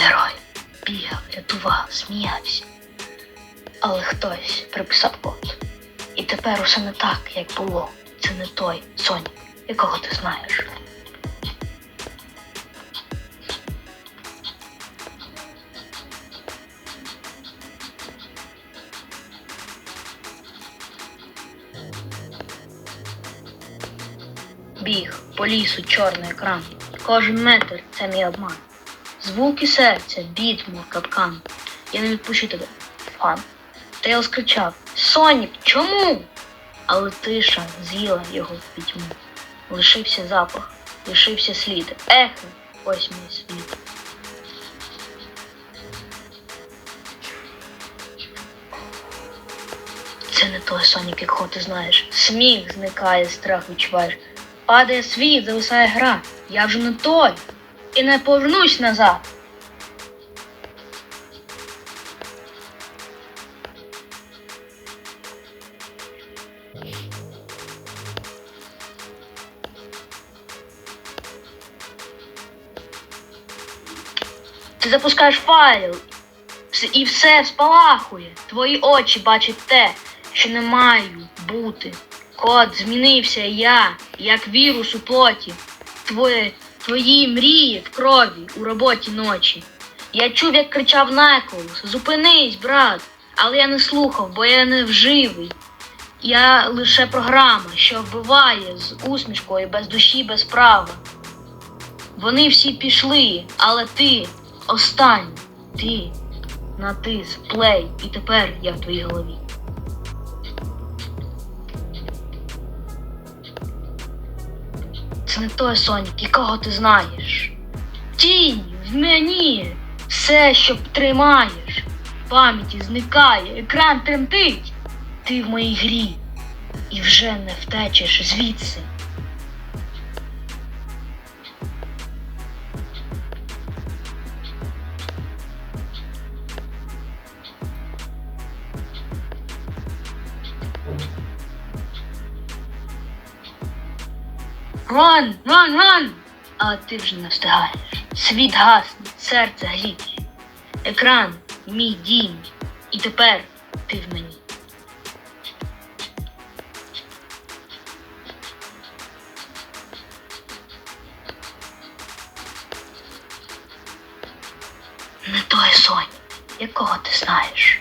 герой. Бігав, рятував, сміявся. Але хтось приписав код. І тепер усе не так, як було. Це не той Сонік, якого ти знаєш. Біг по лісу чорний екран. Кожен метр це мій обман. Звуки серця, бітму, капкан. Я не відпущу тебе, фан. Та я скричав Сонік, чому? Але тиша з'їла його в пітьму. Лишився запах, лишився слід. Ехо, ось мій світ. Це не той Сонік, якого ти знаєш. Сміх зникає, страх відчуваєш. Падає світ, зависає гра. Я вже не той. І не повернусь назад. Ти запускаєш файл, і все спалахує. Твої очі бачать те, що не маю бути. Код змінився я, як вірус у плоті. Твої, твої мрії в крові у роботі ночі. Я чув, як кричав Найклс, зупинись, брат. Але я не слухав, бо я не вживий. Я лише програма, що вбиває з усмішкою без душі, без права. Вони всі пішли, але ти останній. Ти натис плей, і тепер я в твоїй голові. Це не той Сонік, якого ти знаєш. Тінь в мені, все, що тримаєш. Пам'яті зникає, екран тремтить. Ти в моїй грі і вже не втечеш звідси. Ран, ран, ран! А ти вже не встигаєш. Світ гасне, серце гліть. Екран, мій дім. І тепер ти в мені. Не той сонь, якого ти знаєш.